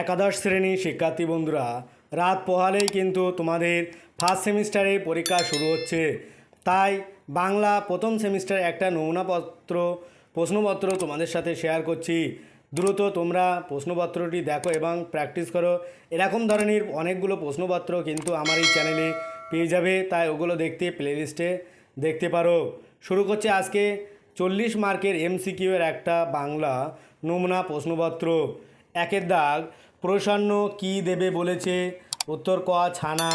একাদশ শ্রেণির শিক্ষার্থী বন্ধুরা, রাত পোহালেই কিন্তু তোমাদের ফার্স্ট সেমিস্টারে পরীক্ষা শুরু হচ্ছে। তাই বাংলা প্রথম সেমিস্টার একটা নমুনাপত্র, প্রশ্নপত্র তোমাদের সাথে শেয়ার করছি। দ্রুত তোমরা প্রশ্নপত্রটি দেখো এবং প্র্যাকটিস করো। এরকম ধরনের অনেকগুলো প্রশ্নপত্র কিন্তু আমার এই চ্যানেলে পেয়ে যাবে, তাই ওগুলো দেখতে প্লেলিস্টে দেখতে পারো। শুরু করছে আজকে চল্লিশ মার্কের এমসিকিউ এর একটা বাংলা নমুনা প্রশ্নপত্র। একের দাগ। প্রসন্ন কি দেবে বলেছে? উত্তর ক, ছানা।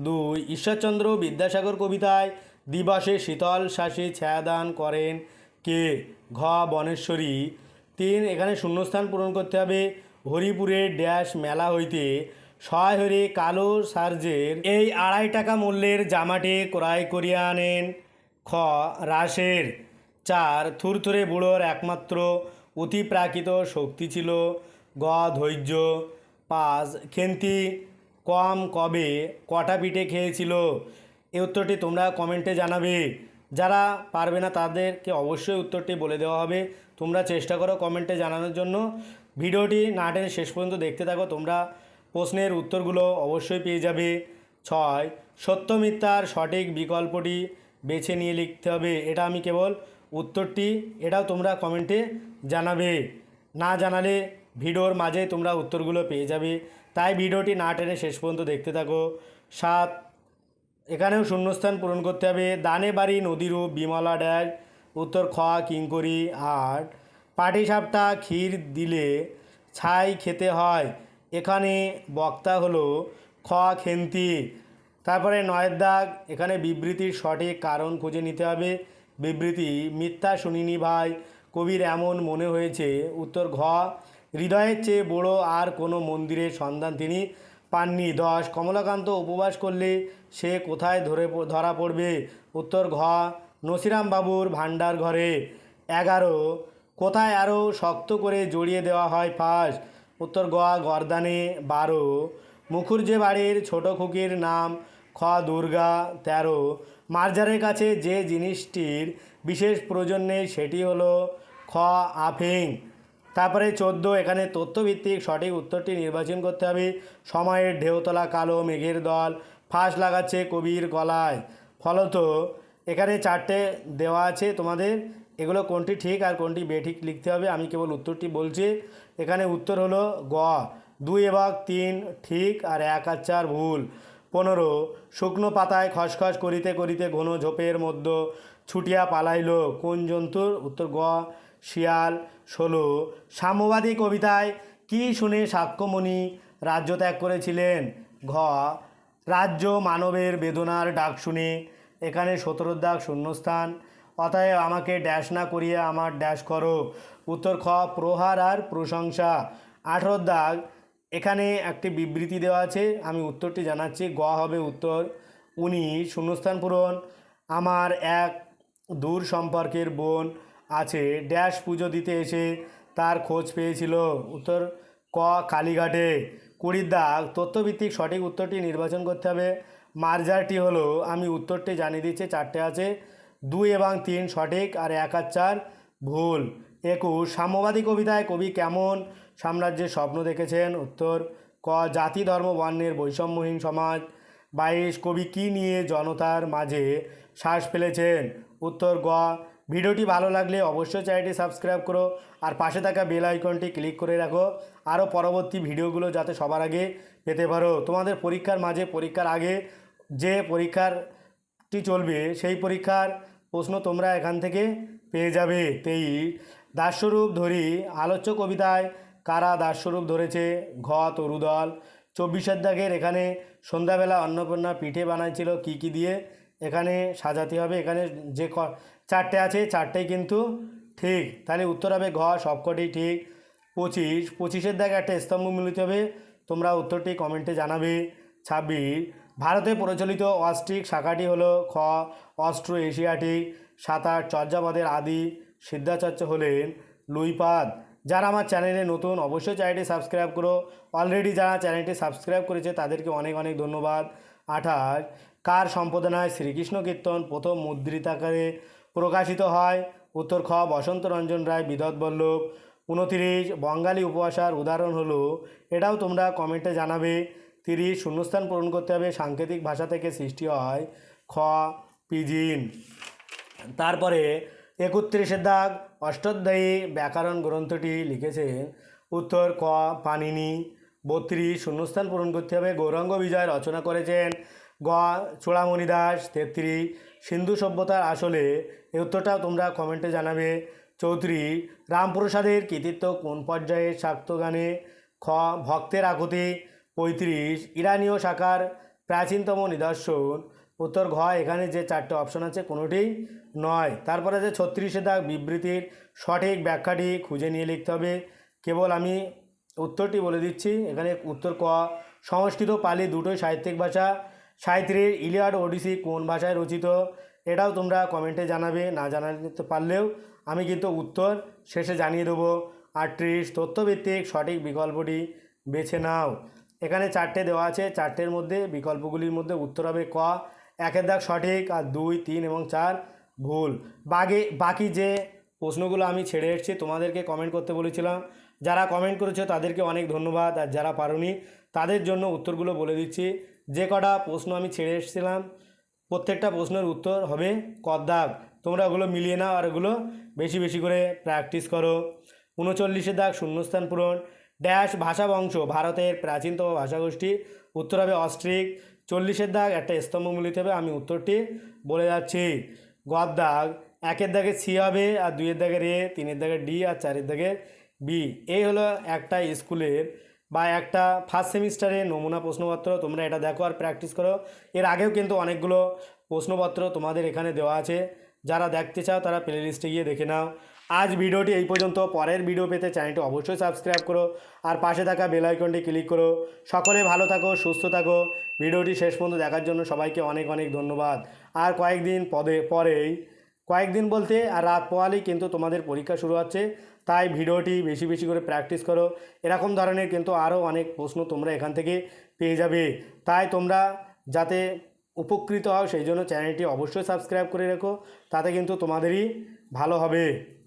দুই, ঈশ্বরচন্দ্র বিদ্যাসাগর কবিতায় দিবসে শীতল শ্বাসে ছায়াদান করেন কে? ঘ, বনেশ্বরী। তিন, এখানে শূন্যস্থান পূরণ করতে হবে। হরিপুরের ড্যাশ মেলা হইতে সহায় হরে কালো সার্জের এই আড়াই টাকা মূল্যের জামাটি ক্রয় করিয়া আনেন। খ, রাসের। চার, থুরথুরে বুড়োর একমাত্র অতিপ্রাকৃত শক্তি ছিল। গ, ধৈর্য, পাঁচ, খেন্তি, কম কবে, কটা পিঠে খেয়েছিল? এই উত্তরটি তোমরা কমেন্টে জানাবে। যারা পারবে না তাদেরকে অবশ্যই উত্তরটি বলে দেওয়া হবে। তোমরা চেষ্টা করো কমেন্টে জানানোর জন্য। ভিডিওটি না টেনে শেষ পর্যন্ত দেখতে থাকো, তোমরা প্রশ্নের উত্তরগুলো অবশ্যই পেয়ে যাবে। ছয়, সত্য মিথ্যার সঠিক বিকল্পটি বেছে নিয়ে লিখতে হবে। এটা আমি কেবল উত্তরটি, এটাও তোমরা কমেন্টে জানাবে। না জানালে ভিডিওর মাঝে তোমরা উত্তরগুলো পেয়ে যাবে। তাই ভিডিওটি না টেনে শেষ পর্যন্ত দেখতে থাকো। সাত, এখানেও শূন্যস্থান পূরণ করতে হবে। দানে বাড়ি নদীরূপ বিমলা ড্যাশ উত্তর খ কিঙ্করি আট। পাটিসাপটা ক্ষীর দিলে ছাই খেতে হয়। এখানে বক্তা হলো খ খেন্তি। তারপরে নয়ের দাগ, এখানে বিবৃতির সঠিক কারণ খুঁজে নিতে হবে। বিবৃতি, মিথ্যা শুনিনি ভাই। কবির এমন মনে হয়েছে, উত্তর ঘ হৃদয়ের চেয়ে বড় আর কোনো মন্দিরের সন্ধান তিনি পাননি। দশ, কমলাকান্ত উপবাস করলে সে কোথায় ধরে ধরা পড়বে? উত্তর, ঘ নসিরাম বাবুর ভাণ্ডার ঘরে। এগারো, কোথায় আরও শক্ত করে জড়িয়ে দেওয়া হয় ফাঁস? উত্তর গোয়া গর্দানে। বারো মুখুর্জে বাড়ির ছোট খুকির নাম খ, দুর্গা। তেরো, মার্জারের কাছে যে জিনিসটির বিশেষ প্রয়োজন নেই সেটি হলো খ, আফিং। তারপরে চোদ্দ, এখানে তথ্যভিত্তিক সঠিক উত্তরটি নির্বাচন করতে হবে। সময়ের ঢেউতলা কালো মেঘের দল, ফাঁস লাগাচ্ছে কবির গলায়। ফলত এখানে চারটে দেওয়া আছে তোমাদের। এগুলো কোনটি ঠিক আর কোনটি বেঠিক লিখতে হবে, আমি কেবল উত্তরটি বলছি। এখানে উত্তর হলো গ, দুই এবং তিন ঠিক আর এক আর চার ভুল। পনেরো, শুকনো পাতায় খসখস করিতে করিতে ঘন ঝোপের মধ্য ছুটিয়া পালাইল, কোন জন্তুর? উত্তর গ শিয়াল ষোলো সাম্যবাদী কবিতায় কি শুনে সাক্ষ্যমণি রাজ্য ত্যাগ করেছিলেন? ঘ, রাজ্য মানবের বেদনার ডাক শুনে, এখানে সতেরো দাগ শূন্যস্থান। অতএব আমাকে ড্যাশ না করিয়ে আমার ড্যাশ করো। উত্তর খ, প্রহার আর প্রশংসা। আঠেরো দাগ, এখানে একটি বিবৃতি দেওয়া আছে, আমি উত্তরটি জানাচ্ছি। গ হবে উত্তর। উনি শূন্যস্থান পূরণ। আমার এক দূর সম্পর্কের বোন। আছে। ড্যাশ পুজো দিতে এসে তার খোঁজ পেয়েছিল। উত্তর, ক, কালীঘাটে। কুড়ির দাগ, তথ্যভিত্তিক সঠিক উত্তরটি নির্বাচন করতে হবে। মার্জারটি হলো, আমি উত্তরটি জানিয়ে দিচ্ছি, চারটে আছে। দুই এবং তিন সঠিক আর এক আর চার ভুল। একুশ, সাম্যবাদী কবিতায় কবি কেমন সাম্রাজ্যের স্বপ্ন দেখেছেন? উত্তর, ক, জাতি, ধর্ম, বর্ণের বৈষম্যহীন সমাজ। বাইশ, কবি কী নিয়ে জনতার মাঝে শ্বাস ফেলেছেন? উত্তর, গ ভিডিওটি ভালো লাগলে অবশ্যই চ্যানেলটি সাবস্ক্রাইব করো আর পাশে থাকা বেল আইকনটি ক্লিক করে রাখো। আরও পরবর্তী ভিডিওগুলো যাতে সবার আগে পেতে পারো। তোমাদের পরীক্ষার মাঝে, পরীক্ষার আগে যে পরীক্ষারটি চলবে, সেই পরীক্ষার প্রশ্ন তোমরা এখান থেকে পেয়ে যাবে। তেইশ দাস্যরূপ ধরি আলোচ্য কবিতায় কারা দাস্যরূপ ধরেছে? ঘ তরুদল। চব্বিশের দাগের এখানে সন্ধ্যাবেলা অন্নপূর্ণা পিঠে বানাইছিল কি কি দিয়ে? এখানে সাজাতে হবে। এখানে যে চারটে আছে, চারটেই কিন্তু ঠিক। তাহলে উত্তর হবে ঘ, সবকটি ঠিক। পঁচিশ, পঁচিশের দাগে একটা স্তম্ভ মিলিত হবে, তোমরা উত্তরটি কমেন্টে জানাবে। ছাব্বিশ, ভারতে প্রচলিত অস্ট্রিক শাখাটি হলো খ অস্ট্রো এশিয়াটিক সাঁতার চর্যাপদের আদি সিদ্ধাচার্য হলেন লুইপাদ। যারা আমার চ্যানেলে নতুন, অবশ্যই চ্যানেলটি সাবস্ক্রাইব করো। অলরেডি যারা চ্যানেলটি সাবস্ক্রাইব করেছে, তাদেরকে অনেক অনেক ধন্যবাদ। আঠাশ, কার সম্পাদনায় শ্রীকৃষ্ণ কীর্তন প্রথম মুদ্রিত আকারে প্রকাশিত হয়। উত্তর খ, বসন্ত রঞ্জন রায় বিদত বল্লভ। উনতিরিশ, বঙ্গালী উপভাষার উদাহরণ হলো, এটাও তোমরা কমেন্টে জানাবে। তিরিশ, শূন্যস্থান পূরণ করতে হবে, সাংকেতিক ভাষা থেকে সৃষ্টি হয় খ, পিজিন। তারপরে একত্রিশের দাগ, অষ্টাধ্যায়ী ব্যাকরণ গ্রন্থটি লিখেছেন উত্তর ক পানিনি বত্রিশ, শূন্যস্থান পূরণ করতে হবে, গৌরাঙ্গ বিজয় রচনা করেছেন গ, চূড়ামণি দাস, তেত্রিশ, সিন্ধু সভ্যতার আসলে এই উত্তরটাও তোমরা কমেন্টে জানাবে। চৌধুরী, রামপ্রসাদের কৃতিত্ব কোন পর্যায়ে? শাক্ত গানে খ, ভক্তের আকুতি। পঁয়ত্রিশ, ইরানীয় শাখার প্রাচীনতম নিদর্শন। উত্তর ঘ, এখানে যে চারটে অপশন আছে কোনোটিই নয়। তারপরে যে ছত্রিশে দাগ বিবৃতির সঠিক ব্যাখ্যাটি খুঁজে নিয়ে লিখতে হবে। কেবল আমি উত্তরটি বলে দিচ্ছি। এখানে উত্তর ক, সংস্কৃত পালি দুটোই সাহিত্যিক ভাষা। সাহিত্যের ইলিয়াড ওডিসি কোন ভাষায় রচিত? এটাও তোমরা কমেন্টে জানাবে, না জানাতে পারলেও আমি কিন্তু উত্তর শেষে জানিয়ে দেবো। আটত্রিশ তথ্যভিত্তিক সঠিক বিকল্পটি বেছে নাও। এখানে চারটে দেওয়া আছে, চারটের মধ্যে বিকল্পগুলির মধ্যে উত্তর হবে ক। একের দাগ সঠিক আর দুই, তিন এবং চার ভুল। বাগে, বাকি যে প্রশ্নগুলো আমি ছেড়ে এসেছি, তোমাদেরকে কমেন্ট করতে বলেছিলাম। যারা কমেন্ট করেছ, তাদেরকে অনেক ধন্যবাদ। আর যারা পারোনি, তাদের জন্য উত্তরগুলো বলে দিচ্ছি। যে কটা প্রশ্ন আমি ছেড়ে এসেছিলাম প্রত্যেকটা প্রশ্নের উত্তর হবে কদ্দাগ তোমরা ওগুলো মিলিয়ে নাও আর ওগুলো বেশি বেশি করে প্র্যাকটিস করো। উনচল্লিশের দাগ শূন্যস্থান পূরণ। ড্যাশ ভাষা বংশ, ভারতের প্রাচীনতম ভাষাগোষ্ঠী। উত্তর হবে অস্ট্রিক। চল্লিশের দাগ একটা স্তম্ভ মিলিতে হবে, আমি উত্তরটি বলে যাচ্ছি। গদ দাগ একের দাগে সি হবে আর দুইয়ের দাগে রে, তিনের দাগে ডি আর চারের দাগে বি। এই হলো একটা স্কুলের বা একটা ফার্স্ট সেমিস্টারের নমুনা প্রশ্নপত্র, তোমরা এটা দেখো আর প্র্যাকটিস করো। এর আগেও কিন্তু অনেকগুলো প্রশ্নপত্র তোমাদের এখানে দেওয়া আছে। যারা দেখতে চাও, তারা প্লে লিস্টে গিয়ে দেখে নাও। আজ ভিডিওটি এই পর্যন্ত। পরের ভিডিও পেতে চ্যানেলটি অবশ্যই সাবস্ক্রাইব করো আর পাশে থাকা বেল আইকনটি ক্লিক করো। সকলে ভালো থাকো, সুস্থ থাকো। ভিডিওটি শেষ পর্যন্ত দেখার জন্য সবাইকে অনেক অনেক ধন্যবাদ। আর কয়েকদিন পদে, পরেই, কয়েকদিন বলতে আর রাত পোয়ালেই কিন্তু তোমাদের পরীক্ষা শুরু হচ্ছে। তাই ভিডিওটি বেশি বেশি করে প্র্যাকটিস করো। এরকম ধরনের কিন্তু আরও অনেক প্রশ্ন তোমরা এখান থেকে পেয়ে যাবে। তাই তোমরা যাতে উপকৃত হও, সেই জন্য চ্যানেলটি অবশ্যই সাবস্ক্রাইব করে রেখো। তাতে কিন্তু তোমাদেরই ভালো হবে।